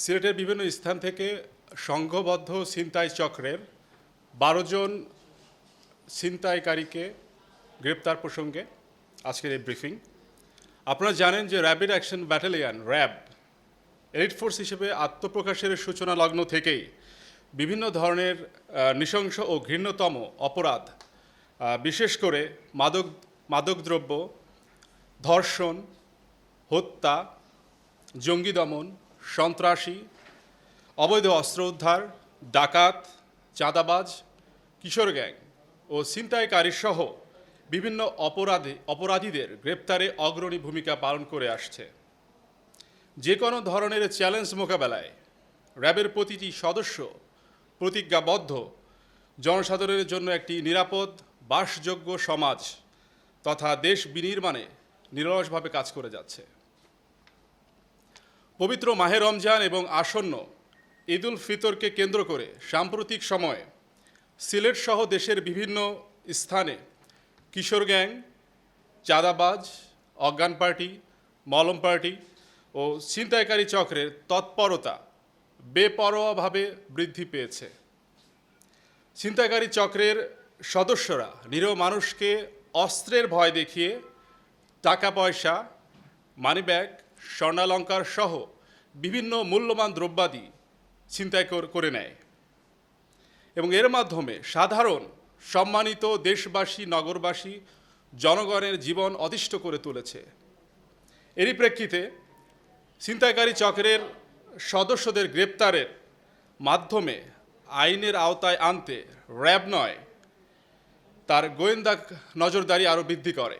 সিলেটের বিভিন্ন স্থান থেকে সংঘবদ্ধ ছিনতাই চক্রের বারো জন ছিনতাইকারীকে গ্রেপ্তার প্রসঙ্গে আজকের এই ব্রিফিং। আপনারা জানেন যে rapid action battalion, RAB, elite force হিসেবে আত্মপ্রকাশের সূচনা লগ্ন থেকেই বিভিন্ন ধরনের নৃশংস ও ঘৃণ্যতম অপরাধ বিশেষ করে মাদক, মাদকদ্রব্য, ধর্ষণ, হত্যা, জঙ্গি দমন সন্ত্রাসী, অবৈধ অস্ত্র উদ্ধার, ডাকাত, চাঁদাবাজ, কিশোর গ্যাং ও ছিনতাইকারী সহ বিভিন্ন অপরাধী অপরাধীদের গ্রেপ্তারে অগ্রণী ভূমিকা পালন করে আসছে। যে কোনো ধরনের চ্যালেঞ্জ মোকাবেলায় র্যাবের প্রতিটি সদস্য প্রতিজ্ঞাবদ্ধ। জনসাধারণের জন্য একটি নিরাপদ, বাসযোগ্য সমাজ তথা দেশ বিনির্মাণে নিরলসভাবে কাজ করে যাচ্ছে। পবিত্র মাহে রমজান এবং আসন্ন ঈদুল ফিতরকে কেন্দ্র করে সাম্প্রতিক সময়ে সিলেট সহ দেশের বিভিন্ন স্থানে কিশোর গ্যাং, চাঁদাবাজ, অজ্ঞান পার্টি, মলম পার্টি ও ছিনতাইকারী চক্রের তৎপরতা বেপরোয়াভাবে বৃদ্ধি পেয়েছে। ছিনতাইকারী চক্রের সদস্যরা নিরীহ মানুষকে অস্ত্রের ভয় দেখিয়ে টাকা পয়সা মানিব্যাগ স্বর্ণালঙ্কার সহ বিভিন্ন মূল্যবান দ্রব্যাদি ছিনতাই করে নেয়। এবং এর মাধ্যমে সাধারণ সম্মানিত দেশবাসী, নগরবাসী, জনগণের জীবন অতিষ্ঠ করে তুলেছে। এরই প্রেক্ষিতে ছিনতাইকারী চক্রের সদস্যদের গ্রেপ্তারের মাধ্যমে আইনের আওতায় আনতে র্যাব নয়, তার গোয়েন্দা নজরদারি আরও বৃদ্ধি করে।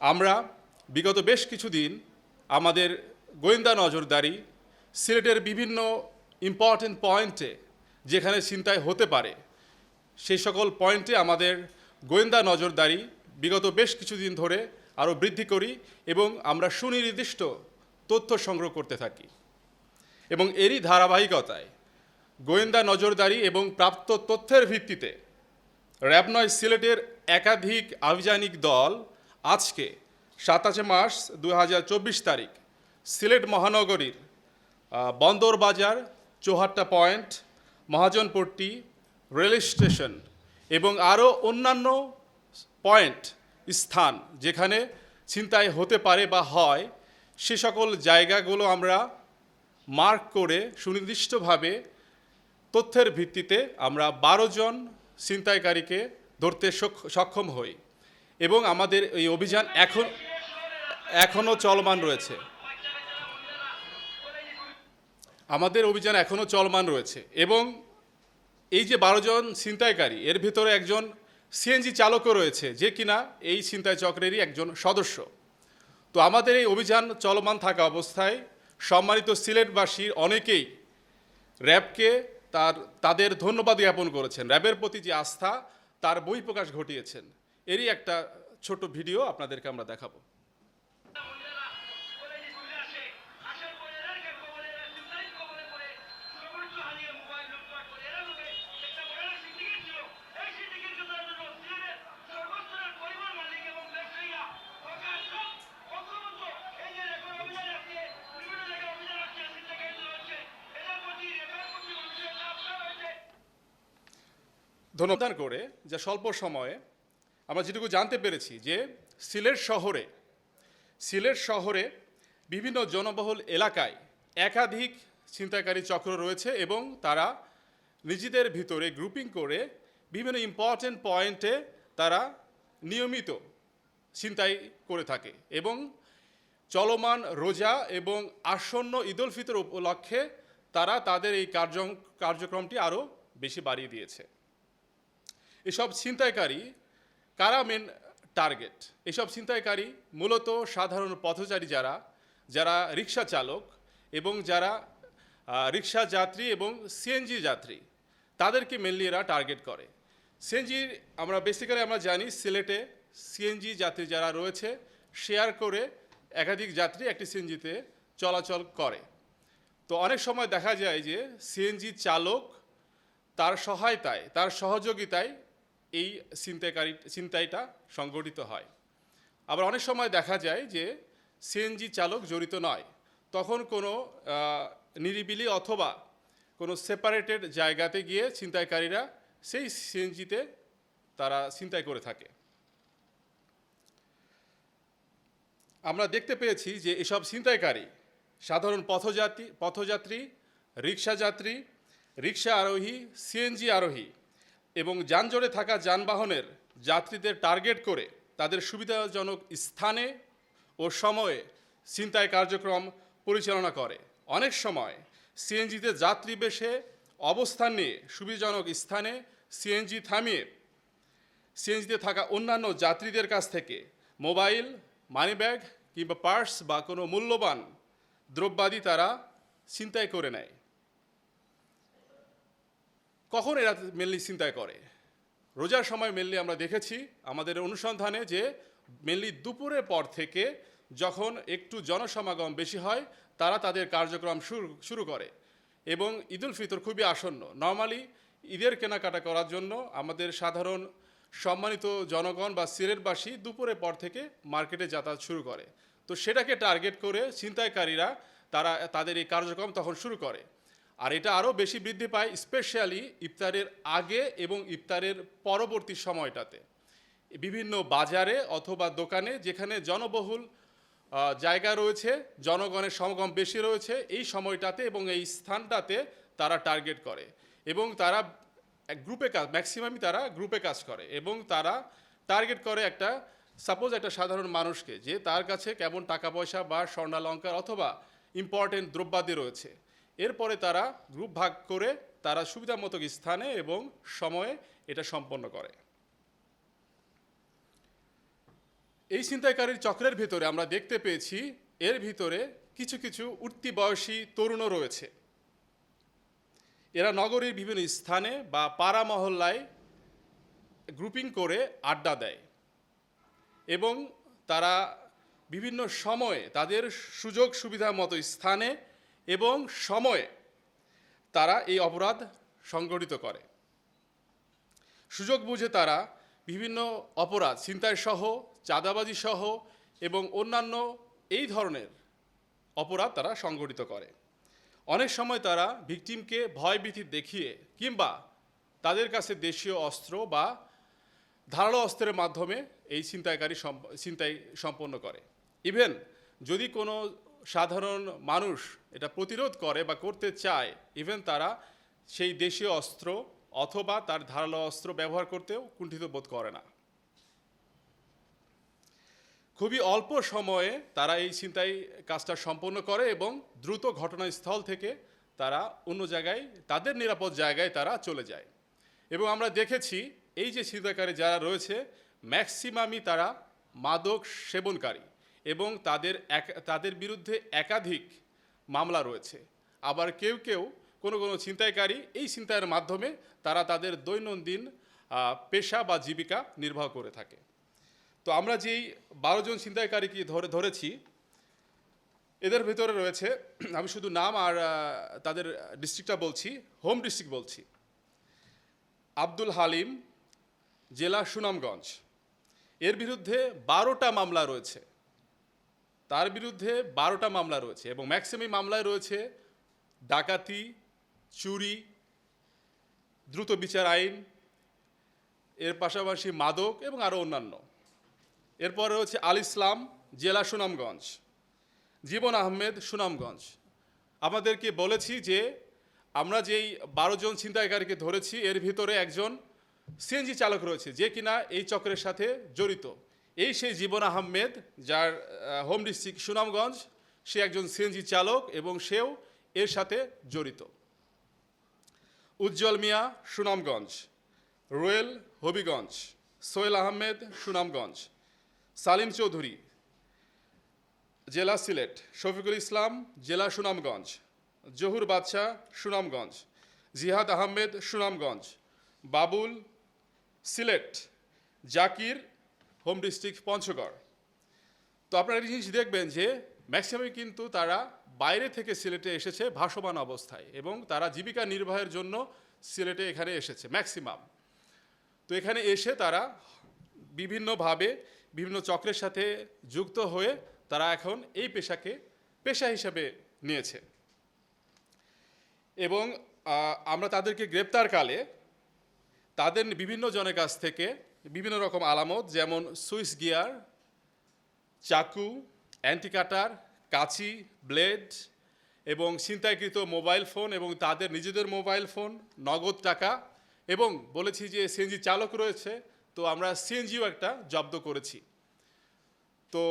আমরা বিগত বেশ কিছুদিন আমাদের গোয়েন্দা নজরদারি, সিলেটের বিভিন্ন ইম্পর্টেন্ট পয়েন্টে যেখানে ছিনতাই হতে পারে সেই সকল পয়েন্টে আমাদের গোয়েন্দা নজরদারি বিগত বেশ কিছুদিন ধরে আরও বৃদ্ধি করি এবং আমরা সুনির্দিষ্ট তথ্য সংগ্রহ করতে থাকি। এবং এরই ধারাবাহিকতায় গোয়েন্দা নজরদারি এবং প্রাপ্ত তথ্যের ভিত্তিতে র্যাব নয়, সিলেটের একাধিক আভিযানিক দল আজকে সাতাশে মার্চ দু হাজার চব্বিশ তারিখ। সিলেট মহানগরীর Bandar Bazar, Chowhatta point, Mahajanpatti, rail station এবং আরও অন্যান্য পয়েন্ট, স্থান যেখানে ছিনতাই হতে পারে বা হয়, সে সকল জায়গাগুলো আমরা মার্ক করে সুনির্দিষ্টভাবে তথ্যের ভিত্তিতে আমরা বারো জন ছিনতাইকারীকে ধরতে সক্ষম হই এবং আমাদের এই অভিযান এখন এখনও চলমান রয়েছে। আমাদের অভিযান এখনও চলমান রয়েছে এবং এই যে বারো জন ছিনতাইকারী, এর ভিতরে একজন সিএনজি চালকও রয়েছে যে কিনা এই ছিনতাই চক্রেরই একজন সদস্য। তো আমাদের এই অভিযান চলমান থাকা অবস্থায় সম্মানিত সিলেটবাসীর অনেকেই র্যাবকে তার, তাদের ধন্যবাদ জ্ঞাপন করেছেন। র্যাবের প্রতি যে আস্থা, তার বহিঃপ্রকাশ ঘটিয়েছেন। এরই একটা ছোট ভিডিও আপনাদেরকে আমরা দেখাবো। ধন্যবাদ। করে যে স্বল্প সময়ে আমরা যেটুকু জানতে পেরেছি যে সিলেট শহরে সিলেট শহরে বিভিন্ন জনবহুল এলাকায় একাধিক ছিনতাইকারী চক্র রয়েছে এবং তারা নিজেদের ভিতরে গ্রুপিং করে বিভিন্ন ইম্পর্টেন্ট পয়েন্টে তারা নিয়মিত ছিনতাই করে থাকে এবং চলমান রোজা এবং আসন্ন ঈদুল ফিতর উপলক্ষে তারা তাদের এই কার্য, কার্যক্রমটি আরও বেশি বাড়িয়ে দিয়েছে। এসব ছিনতাইকারী কারা মেন টার্গেট এসব ছিনতাইকারী মূলত সাধারণ পথচারী যারা যারা রিক্সা চালক এবং যারা রিক্সা যাত্রী এবং সিএনজি যাত্রী, তাদেরকে মেনলি এরা টার্গেট করে। সিএনজি আমরা বেসিক্যালি আমরা জানি সিলেটে সিএনজি যাত্রী যারা রয়েছে শেয়ার করে একাধিক যাত্রী একটি সিএনজিতে চলাচল করে। তো অনেক সময় দেখা যায় যে সিএনজি চালক তার সহায়তায়, তার সহযোগিতায় এই ছিনতাইকারী ছিনতাইটা সংগঠিত হয়। আবার অনেক সময় দেখা যায় যে সিএনজি চালক জড়িত নয়। তখন কোনো নিরিবিলি অথবা কোনো সেপারেটেড জায়গাতে গিয়ে ছিনতাইকারীরা সেই সিএনজিতে তারা ছিনতাই করে থাকে। আমরা দেখতে পেয়েছি যে এসব ছিনতাইকারী সাধারণ পথযাত্রী পথযাত্রী রিক্সা যাত্রী রিক্সা আরোহী, সিএনজি আরোহী এবং যানজটে থাকা যানবাহনের যাত্রীদের টার্গেট করে তাদের সুবিধাজনক স্থানে ও সময়ে ছিনতাই কার্যক্রম পরিচালনা করে। অনেক সময় সিএনজিতে যাত্রী বেশে অবস্থান নিয়ে সুবিধাজনক স্থানে সিএনজি থামিয়ে সিএনজিতে থাকা অন্যান্য যাত্রীদের কাছ থেকে মোবাইল, মানিব্যাগ কিংবা পার্স বা কোনো মূল্যবান দ্রব্যাদি তারা ছিনতাই করে নেয়। কখন এরা মেনলি চিন্তায় করে? রোজার সময় মেনলি আমরা দেখেছি আমাদের অনুসন্ধানে যে মেনলি দুপুরের পর থেকে যখন একটু জনসমাগম বেশি হয়, তারা তাদের কার্যক্রম শুরু শুরু করে। এবং ঈদুল ফিতর খুবই আসন্ন। নর্মালি ঈদের কেনাকাটা করার জন্য আমাদের সাধারণ সম্মানিত জনগণ বা সিলেটবাসী দুপুরের পর থেকে মার্কেটে যাতায়াত শুরু করে। তো সেটাকে টার্গেট করে ছিনতাইকারীরা তারা, তাদের এই কার্যক্রম তখন শুরু করে। আর এটা আরও বেশি বৃদ্ধি পায় স্পেশালি ইফতারের আগে এবং ইফতারের পরবর্তী সময়টাতে। বিভিন্ন বাজারে অথবা দোকানে যেখানে জনবহুল জায়গা রয়েছে, জনগণের সমাগম বেশি রয়েছে, এই সময়টাতে এবং এই স্থানটাতে তারা টার্গেট করে এবং তারা গ্রুপে কাজ, ম্যাক্সিমামই তারা গ্রুপে কাজ করে এবং তারা টার্গেট করে একটা, সাপোজ একটা সাধারণ মানুষকে যে তার কাছে কেমন টাকা পয়সা বা স্বর্ণালঙ্কার অথবা ইম্পর্টেন্ট দ্রব্যাদি রয়েছে। এরপরে তারা গ্রুপ ভাগ করে তারা সুবিধা মতো স্থানে এবং সময়ে এটা সম্পন্ন করে। এই ছিনতাইকারীর চক্রের ভিতরে আমরা দেখতে পেয়েছি, এর ভিতরে কিছু কিছু উঠতি বয়সী তরুণও রয়েছে। এরা নগরীর বিভিন্ন স্থানে বা পাড়া মহল্লায় গ্রুপিং করে আড্ডা দেয় এবং তারা বিভিন্ন সময়ে তাদের সুযোগ সুবিধা মতো স্থানে এবং সময়ে তারা এই অপরাধ সংগঠিত করে। সুযোগ বুঝে তারা বিভিন্ন অপরাধ, ছিনতাই সহ, চাঁদাবাজি সহ এবং অন্যান্য এই ধরনের অপরাধ তারা সংগঠিত করে। অনেক সময় তারা ভিকটিমকে ভয়ভীতি দেখিয়ে কিংবা তাদের কাছে দেশীয় অস্ত্র বা ধারালো অস্ত্রের মাধ্যমে এই ছিনতাইকারী ছিনতাই সম্পন্ন করে। ইভেন যদি কোনো সাধারণ মানুষ এটা প্রতিরোধ করে বা করতে চায় ইভেন তারা সেই দেশীয় অস্ত্র অথবা তার ধারালো অস্ত্র ব্যবহার করতেও কুণ্ঠিত বোধ করে না। খুবই অল্প সময়ে তারা এই ছিনতাই কাজটা সম্পন্ন করে এবং দ্রুত ঘটনাস্থল থেকে তারা অন্য জায়গায়, তাদের নিরাপদ জায়গায় তারা চলে যায়। এবং আমরা দেখেছি এই যে ছিনতাইকারী যারা রয়েছে, ম্যাক্সিমামই তারা মাদক সেবনকারী। এবং তাদের এক, তাদের বিরুদ্ধে একাধিক মামলা রয়েছে। আবার কেউ কেউ কোনো কোনো ছিনতাইকারী এই ছিনতাইয়ের মাধ্যমে তারা তাদের দৈনন্দিন পেশা বা জীবিকা নির্বাহ করে থাকে। তো আমরা যেই বারো জন ছিনতাইকারীকে ধরে, ধরেছি, এদের ভিতরে রয়েছে, আমি শুধু নাম আর তাদের ডিস্ট্রিক্টটা বলছি, হোম ডিস্ট্রিক্ট বলছি। আব্দুল হালিম, জেলা সুনামগঞ্জ। এর বিরুদ্ধে বারোটা মামলা রয়েছে। তার বিরুদ্ধে বারোটা মামলা রয়েছে এবং ম্যাক্সিমাম মামলায় রয়েছে ডাকাতি, চুরি, দ্রুত বিচার আইন, এর পাশাপাশি মাদক এবং আরও অন্যান্য। এরপর রয়েছে আল ইসলাম, জেলা সুনামগঞ্জ। জীবন আহমেদ, সুনামগঞ্জ। আমাদেরকে বলেছি যে আমরা যেই বারো জন ছিনতাইকারীকে ধরেছি, এর ভিতরে একজন সিএনজি চালক রয়েছে, যে কিনা এই চক্রের সাথে জড়িত। এই সেই জীবন আহমেদ, যার হোম ডিস্ট্রিক্ট সুনামগঞ্জ, সে একজন সিএনজি চালক এবং সেও এর সাথে জড়িত। উজ্জ্বল মিয়া, সুনামগঞ্জ। রোয়েল হবিগঞ্জ। সোহেল আহমেদ, সুনামগঞ্জ। সালিম চৌধুরী। জেলা সিলেট। শফিকুল ইসলাম, জেলা Sunamganj. Zahur Badshah, Sunamganj. Jihad Ahmed, Sunamganj. Babul, Sylhet. Zakir home district Panchagarh. তো আপনারা একটা জিনিস দেখবেন যে, ম্যাক্সিমামই কিন্তু তারা বাইরে থেকে সিলেটে এসেছে ভাসমান অবস্থায় এবং তারা জীবিকা নির্বাহের জন্য সিলেটে এখানে এসেছে, ম্যাক্সিমাম। তো এখানে এসে তারা বিভিন্নভাবে, বিভিন্ন চক্রের সাথে যুক্ত হয়ে তারা এখন এই পেশাকে, পেশা হিসাবে নিয়েছে। এবং আমরা তাদেরকে গ্রেপ্তারকালে তাদের বিভিন্ন জনের কাছ থেকে বিভিন্ন রকম আলামত, যেমন সুইচ গিয়ার, চাকু, অ্যান্টিকাটার, কাঁচি, ব্লেড এবং ছিনতাইকৃত মোবাইল ফোন এবং তাদের নিজেদের মোবাইল ফোন, নগদ টাকা এবং বলেছি যে সিএনজি চালক রয়েছে, তো আমরা সিএনজিও একটা জব্দ করেছি। তো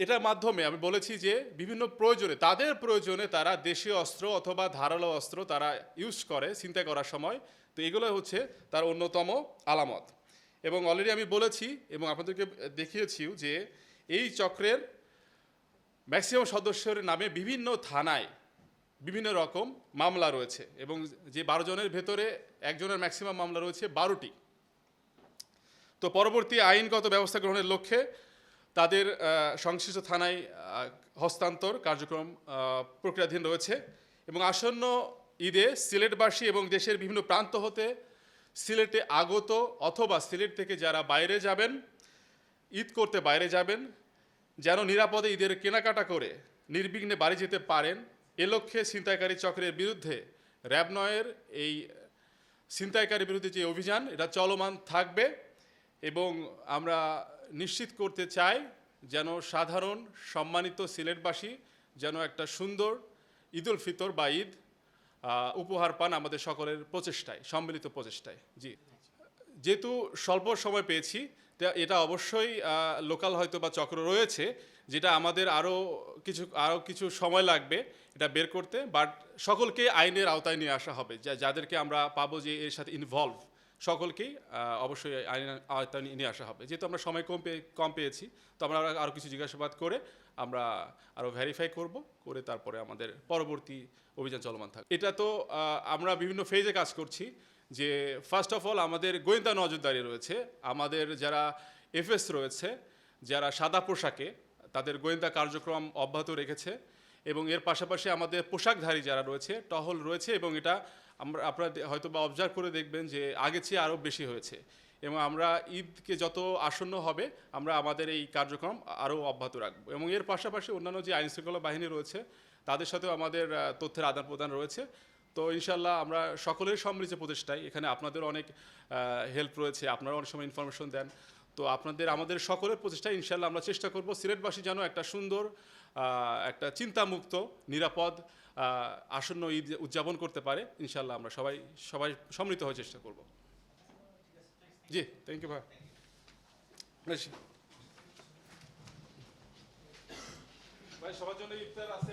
এটার মাধ্যমে আমি বলেছি যে বিভিন্ন প্রয়োজনে, তাদের প্রয়োজনে তারা দেশীয় অস্ত্র অথবা ধারালো অস্ত্র তারা ইউজ করে চিন্তা করার সময়। তো এগুলো হচ্ছে তার অন্যতম আলামত। এবং অলরেডি আমি বলেছি এবং আপনাদেরকে দেখিয়েছিও যে এই চক্রের ম্যাক্সিমাম সদস্যের নামে বিভিন্ন থানায় বিভিন্ন রকম মামলা রয়েছে এবং যে বারো জনের ভেতরে একজনের ম্যাক্সিমাম মামলা রয়েছে বারোটি। তো পরবর্তী আইনগত ব্যবস্থা গ্রহণের লক্ষ্যে তাদের সংশ্লিষ্ট থানায় হস্তান্তর কার্যক্রম প্রক্রিয়াধীন রয়েছে এবং আসন্ন ঈদে সিলেটবাসী এবং দেশের বিভিন্ন প্রান্ত হতে সিলেটে আগত অথবা সিলেট থেকে যারা বাইরে যাবেন, ঈদ করতে বাইরে যাবেন, যেন নিরাপদে ঈদের কেনাকাটা করে নির্বিঘ্নে বাড়ি যেতে পারেন, এ লক্ষ্যে ছিনতাইকারী চক্রের বিরুদ্ধে র্যাব নয়ের এই ছিনতাইকারীর বিরুদ্ধে যে অভিযান, এটা চলমান থাকবে এবং আমরা নিশ্চিত করতে চাই যেন সাধারণ সম্মানিত সিলেটবাসী যেন একটা সুন্দর ঈদুল ফিতর বা ঈদ উপহার পান আমাদের সকলের প্রচেষ্টায়, সম্মিলিত প্রচেষ্টায়। জি। যেহেতু স্বল্প সময় পেয়েছি এটা অবশ্যই লোকাল হয়তো বা চক্র রয়েছে, যেটা আমাদের আরও কিছু আরও কিছু সময় লাগবে এটা বের করতে, বাট সকলকে আইনের আওতায় নিয়ে আসা হবে, যা, যাদেরকে আমরা পাবো যে এর সাথে ইনভলভ সকলকেই অবশ্যই আইনের আওতায় নিয়ে আসা হবে। যেহেতু আমরা সময় কম পেয়ে, কম পেয়েছি, তো আমরা আরও কিছু জিজ্ঞাসাবাদ করে আমরা আরও ভেরিফাই করব, করে তারপরে আমাদের পরবর্তী অভিযান চলমান থাকবে। এটা তো আমরা বিভিন্ন ফেজে কাজ করছি যে ফার্স্ট অফ অল আমাদের গোয়েন্দা নজরদারি রয়েছে। আমাদের যারা এফএস রয়েছে, যারা সাদা পোশাকে তাদের গোয়েন্দা কার্যক্রম অব্যাহত রেখেছে। এবং এর পাশাপাশি আমাদের পোশাকধারী যারা রয়েছে, টহল রয়েছে এবং এটা আমরা, আপনারা হয়তো বা অবজার্ভ করে দেখবেন যে আগে চেয়ে আরও বেশি হয়েছে। এবং আমরা ঈদকে যত আসন্ন হবে, আমরা আমাদের এই কার্যক্রম আরও অব্যাহত রাখব। এবং এর পাশাপাশি অন্যান্য যে আইন শৃঙ্খলা বাহিনী রয়েছে, তাদের সাথেও আমাদের তথ্যের আদান প্রদান রয়েছে। তো ইনশাল্লাহ আমরা সকলের সম্মিলিত প্রচেষ্টায় এখানে আপনাদের অনেক হেল্প রয়েছে, আপনারা অনেক সময় ইনফরমেশন দেন। তো আপনাদের, আমাদের সকলের প্রচেষ্টায় ইনশাল্লাহ আমরা চেষ্টা করব সিলেটবাসী যেন একটা সুন্দর একটা চিন্তামুক্ত, নিরাপদ আসন্ন ঈদ উদযাপন করতে পারে। ইনশাল্লাহ আমরা সবাই সবাই সম্মিলিত হওয়ার চেষ্টা করব। জি থ্যাংক ইউ ভাই। ভাই, সবার জন্য ইফতার আছে